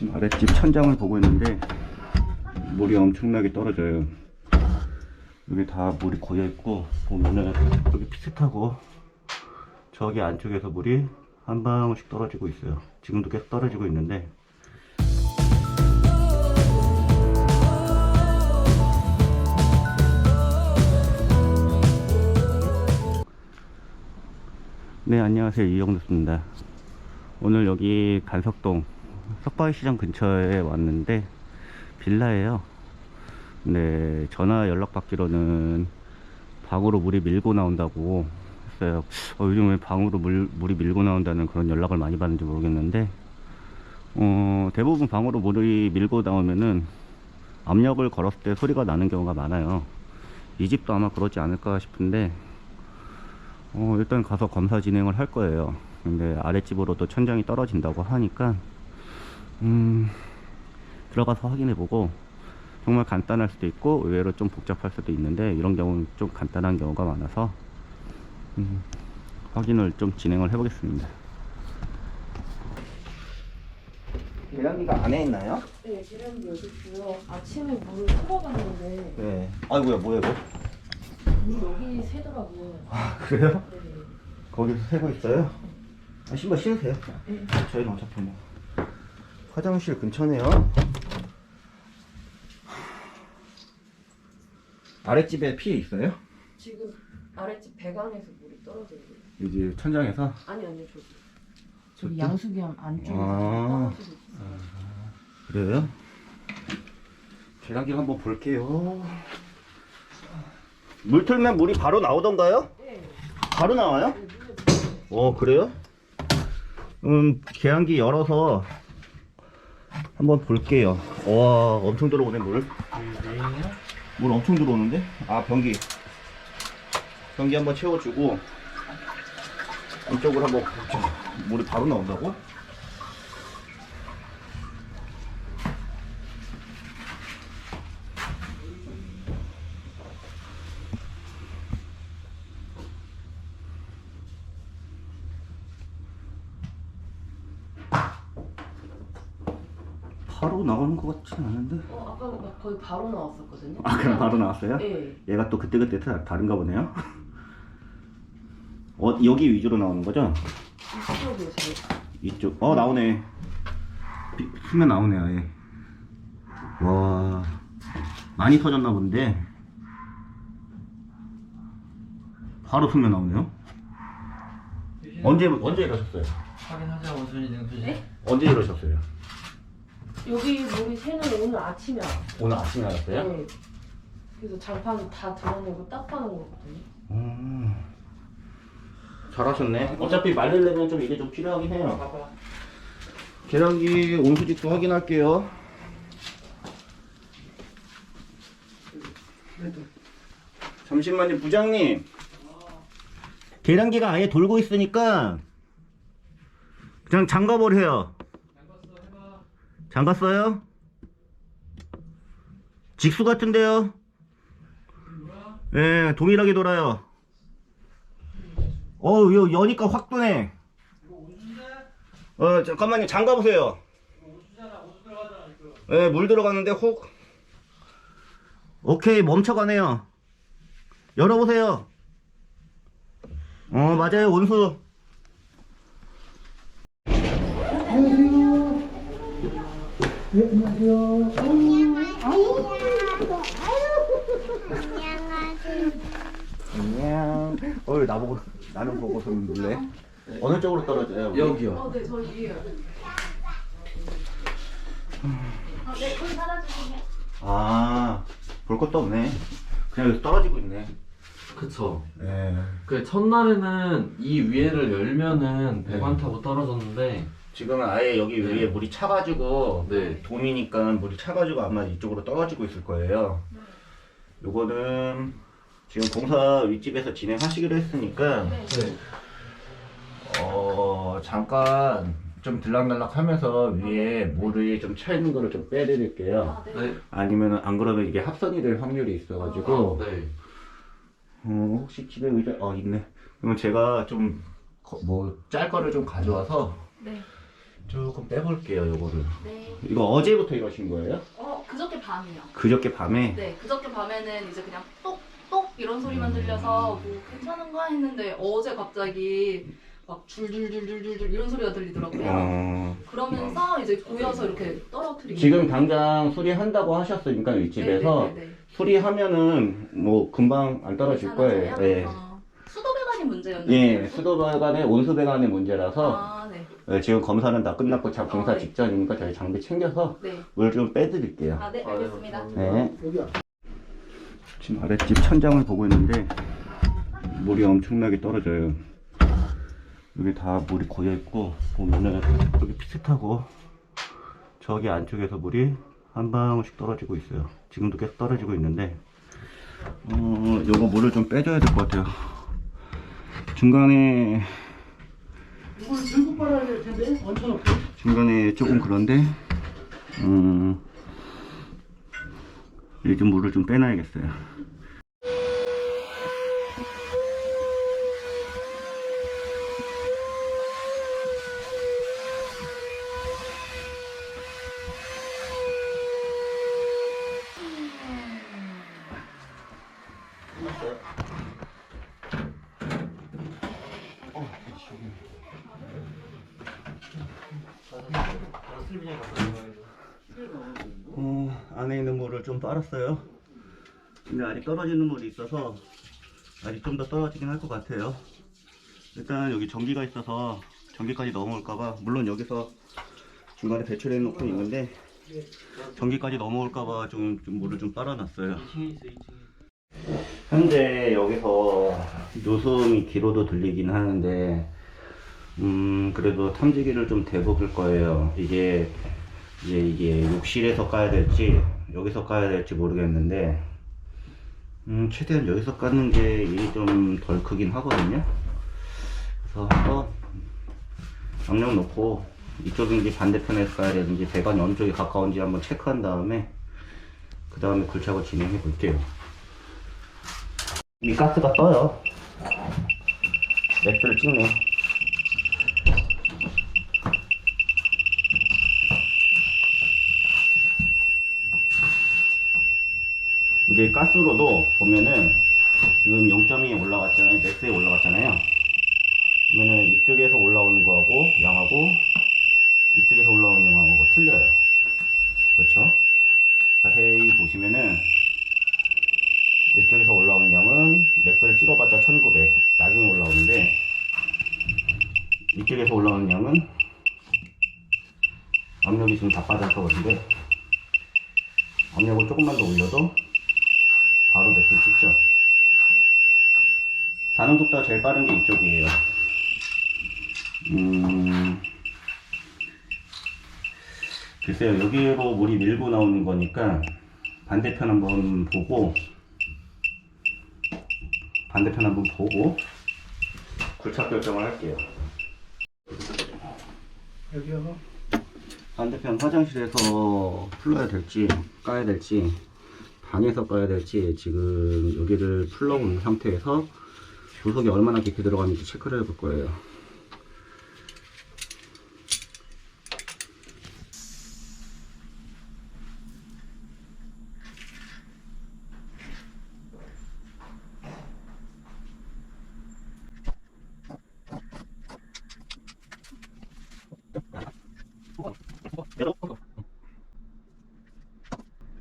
지금 아랫집 천장을 보고 있는데 물이 엄청나게 떨어져요. 여기 다 물이 고여 있고 보면은 여기 피슷하고 저기 안쪽에서 물이 한 방울씩 떨어지고 있어요. 지금도 계속 떨어지고 있는데 네 안녕하세요 이영도입니다. 오늘 여기 간석동 석바위시장 근처에 왔는데 빌라예요. 네 전화 연락 받기로는 방으로 물이 밀고 나온다고 했어요. 어, 요즘 왜 방으로 물, 물이 밀고 나온다는 그런 연락을 많이 받는지 모르겠는데 어, 대부분 방으로 물이 밀고 나오면은 압력을 걸었을 때 소리가 나는 경우가 많아요. 이 집도 아마 그렇지 않을까 싶은데 어, 일단 가서 검사 진행을 할 거예요. 근데 아랫집으로도 천장이 떨어진다고 하니까, 음, 들어가서 확인해보고, 정말 간단할 수도 있고, 의외로 좀 복잡할 수도 있는데, 이런 경우는 좀 간단한 경우가 많아서, 음, 확인을 좀 진행을 해보겠습니다. 계량기가 안에 있나요? 네, 계란도 여기 있고요. 아침에 물을 틀어봤는데 네. 아이고야, 뭐야, 이거? 물 여기 새더라고요. 아, 그래요? 네. 거기서 새고 있어요? 아, 신발 신으세요. 네. 저희는 어차피 뭐 화장실 근처네요. 아랫집에 피해 있어요? 지금 아랫집 배관에서 물이 떨어져요. 이제 천장에서 아니 아니 저기. 저기? 양수기함 안쪽에서 아. 떨어지고 있어요. 그래요? 계량기 한번 볼게요. 물 틀면 물이 바로 나오던가요? 네. 바로 나와요? 네, 어 그래요? 음 계량기 열어서 한번 볼게요. 와 엄청 들어오네 물. 물 엄청 들어오는데? 아 변기. 변기 한번 채워주고 이쪽으로 한번. 물이 바로 나온다고? 바로 나오는 것 같지는 않은데. 어 아까 나 거의 바로 나왔었거든요. 아 그럼 바로 나왔어요? 네. 얘가 또 그때그때 다, 다른가 보네요. 어 여기 위주로 나오는 거죠? 이쪽으로 잘. 이쪽 어 나오네 비- 수면 나오네 아예 와 많이 터졌나 본데 바로 수면 나오네요 언제 언제 이러셨어요? 확인하자고 순위등 표시. 네? 언제 이러셨어요? 여기 물이 새는 오늘 아침에 알았어요. 오늘 아침에 알았어요? 네. 그래서 장판 다 드러내고 닦아놓은 거거든요. 음, 잘하셨네 어차피 말리려면 좀 이게 좀 필요하긴 해요 봐봐. 계량기 온수직도 확인할게요. 잠시만요, 부장님. 계량기가 아예 돌고 있으니까 그냥 잠가버려요. 잠갔어요? 직수 같은데요? 예, 동일하게 돌아요. 어우, 이거 여니까 확 도네. 어, 잠깐만요. 잠가 보세요. 예, 물 들어갔는데 혹. 오케이, 멈춰가네요. 열어보세요. 어, 맞아요. 온수. 안녕. 어, 나보고, 나는 보고서 놀래? 어느 쪽으로 떨어져요? 우리? 여기요. 어, 네, 저 이해요. 아, 네, 물 받아주세요. 아, 볼 것도 없네. 그냥 여기 떨어지고 있네. 그쵸. 예. 그 첫날에는 이 위에를 열면은 배관 타고 떨어졌는데, 지금은 아예 여기 위에 물이 차가지고 네. 돔이니까 물이 차가지고 아마 이쪽으로 떨어지고 있을 거예요. 요거는 지금 공사 윗집에서 진행하시기로 했으니까 네. 네. 어 잠깐 좀 들락날락 하면서 위에 물이 좀 차 있는 거를 좀 빼드릴게요. 아, 네. 네. 아니면 안 그러면 이게 합선이 될 확률이 있어가지고 네. 어, 혹시 집에 의자 어 있네. 그러면 제가 좀 뭐 짤 거를 좀 가져와서 네. 조금 빼볼게요, 요거를. 네. 이거 어제부터 이러신 거예요? 어 그저께 밤이요. 그저께 밤에? 네 그저께 밤에는 이제 그냥 똑똑 이런 소리만 들려서 뭐 괜찮은가 했는데 어제 갑자기 막 줄줄줄줄줄 이런 소리가 들리더라고요. 어, 그러면서 이제 보여서 이렇게 떨어뜨리고. 지금 당장 수리한다고 하셨으니까 윗집에서 네 네 네 네. 수리하면은 뭐 금방 안 떨어질 거예요. 예. 어, 수도 배관이 문제였는데. 예, 수도배관의 온수배관의 문제라서 아 네. 예, 지금 검사는 다 끝났고 자 공사 어, 네. 직전이니까 저희 장비 챙겨서 네. 물 좀 빼드릴게요. 아 네 알겠습니다. 네. 지금 아랫집 천장을 보고 있는데 물이 엄청나게 떨어져요. 여기 다 물이 고여 있고 보면은 여기 비슷하고 저기 안쪽에서 물이 한 방울씩 떨어지고 있어요. 지금도 계속 떨어지고 있는데 어 요거 물을 좀 빼줘야 될 것 같아요. 중간에 이걸 들고 빨아야 될 텐데 얹혀놓고 중간에 조금 그런데 음 요즘 물을 좀 빼놔야겠어요. 어, 안에 있는 물을 좀 빨았어요. 근데 아직 떨어지는 물이 있어서 아직 좀더 떨어지긴 할 것 같아요. 일단 여기 전기가 있어서 전기까지 넘어올까봐 물론 여기서 중간에 배출해 놓고 있는데 전기까지 넘어올까봐 좀, 좀 물을 좀 빨아놨어요. 현재 여기서 노수음이 뒤로도 들리긴 하는데 음 그래도 탐지기를 좀 대박을 거예요. 이게 이제 이게 욕실에서 까야 될지 여기서 까야 될지 모르겠는데 음 최대한 여기서 까는 게 일이 좀 덜 크긴 하거든요. 그래서 한번 압력 놓고 이쪽인지 반대편에서 까야 되는지 배관이 어느 쪽이 가까운지 한번 체크한 다음에 그 다음에 굴착을 진행해 볼게요. 이 가스가 떠요. 맥스를 찍네 이제 가스로도 보면은 지금 0.2에 올라갔잖아요. 맥스에 올라갔잖아요. 그러면은 이쪽에서 올라오는 거하고 양하고 이쪽에서 올라오는 양하고 틀려요. 그렇죠? 자세히 보시면은 이쪽에서 올라오는 양은 맥스를 찍어봤자 1900 나중에 올라오는데 이쪽에서 올라오는 양은 압력이 지금 다 빠져서 그런데 압력을 조금만 더 올려도 바로 맥스 찍죠. 반응 속도가 제일 빠른 게 이쪽이에요. 음, 글쎄요, 여기로 물이 밀고 나오는 거니까 반대편 한번 보고, 반대편 한번 보고, 굴착 결정을 할게요. 여기요 반대편 화장실에서 풀러야 될지, 까야 될지, 방에서 까야 될지, 지금 여기를 풀러온 상태에서 조석이 얼마나 깊이 들어가는지 체크를 해 볼 거예요.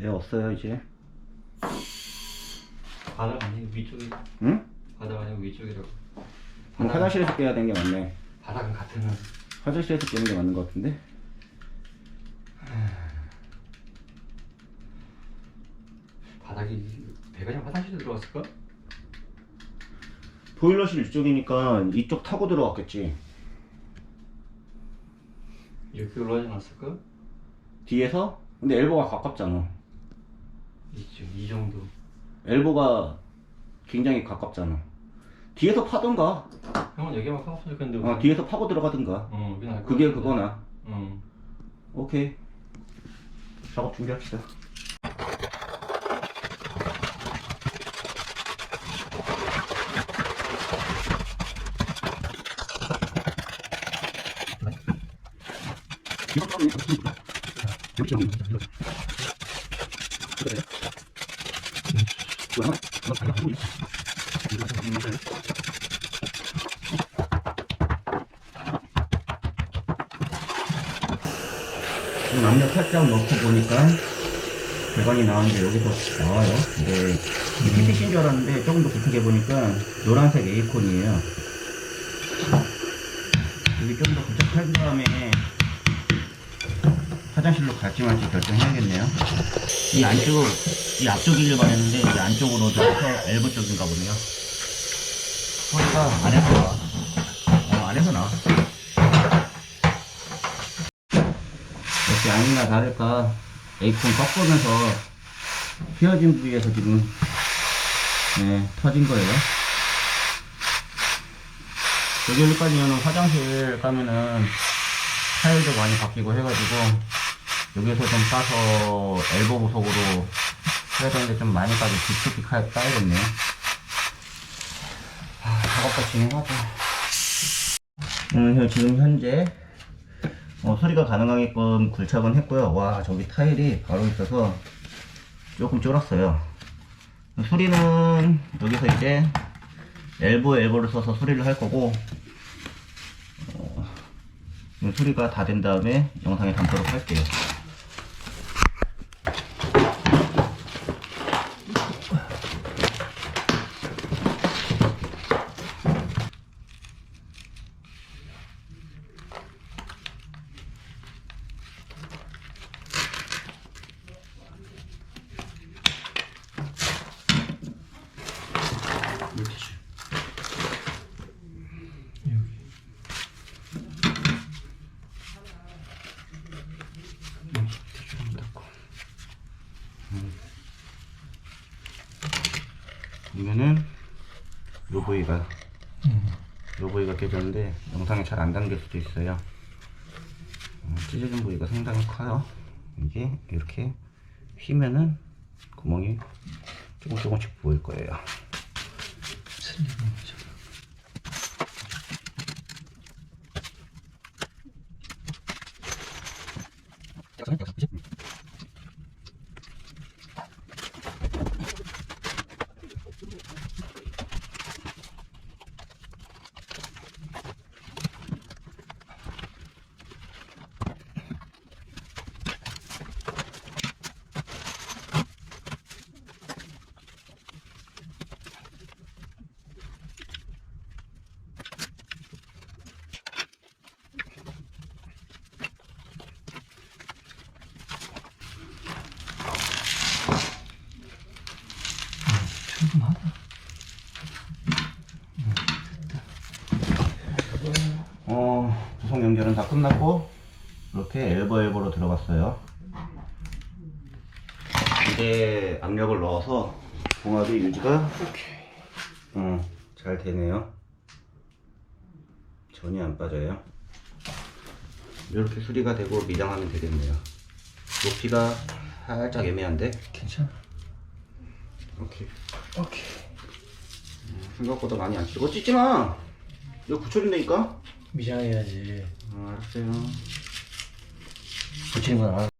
애 없어요 이제? 바닥 아니고 위쪽이 응? 바닥 아니고 위쪽이라고. 그럼 화장실에서 깨야 되는 게 맞네. 바닥은 같은 화장실에서 깨는 게 맞는 것 같은데? 바닥이 배관이 화장실에 들어갔을까? 보일러실 이쪽이니까 이쪽 타고 들어갔겠지. 이렇게 올라가지 않았을까? 뒤에서? 근데 엘보가 가깝잖아. 이쪽 이 정도. 엘보가 굉장히 가깝잖아. 뒤에서 파던가. 형은 여기만 파고 싶겠는데. 어, 뒤에서 파고 들어가든가. 어, 그게. 그거나. 어. 오케이. 작업 준비합시다. 지금 압력 살짝 넣고 보니까 배관이 나왔는데 여기서 나와요. 이게 PPC인 줄 알았는데 조금 더 깊게 보니까 노란색 에이콘이에요. 여기 좀더 부착한 다음에 화장실로 갈지 말지 결정해야겠네요. 이 안쪽, 이 앞쪽이길 바랬는데 이 안쪽으로 들어서 엘보 쪽인가 보네요. 소리가 안에서 나와. 어, 안에서 나와. 역시 아니나 다를까 에이콘 꺾으면서 휘어진 부위에서 지금 네, 터진 거예요. 여기까지는 화장실 가면은 타일도 많이 바뀌고 해가지고 여기서 좀 따서 엘보 부속으로 해야 되는데 좀 많이 까지 깊숙이 까- 까야겠네요. 아, 작업도 진행하죠. 음, 지금 현재 어, 소리가 가능하게끔 굴착은 했고요. 와, 저기 타일이 바로 있어서 조금 쫄았어요. 소리는 여기서 이제 엘보 엘보를 써서 소리를 할 거고, 어, 이 소리가 다 된 다음에 영상에 담도록 할게요. 이거는 요 부위가 요 부위가 깨졌는데 영상에 잘 안 담길 수도 있어요. 음, 찢어진 부위가 상당히 커요. 이게 이렇게 휘면은 구멍이 조금 조금씩 보일 거예요 어, 구성 연결은 다 끝났고 이렇게 엘보 엘보로 들어갔어요. 이제 압력을 넣어서 봉합이 유지가 어, 잘 되네요. 전혀 안 빠져요. 이렇게 수리가 되고 미장하면 되겠네요. 높이가 살짝 애매한데 괜찮아. 오케이. 오케이. 생각보다 많이 안 찢고 찢지 마. 이거 붙여준다니까. 미장해야지. 아, 알았어요. 붙이는 건 알아.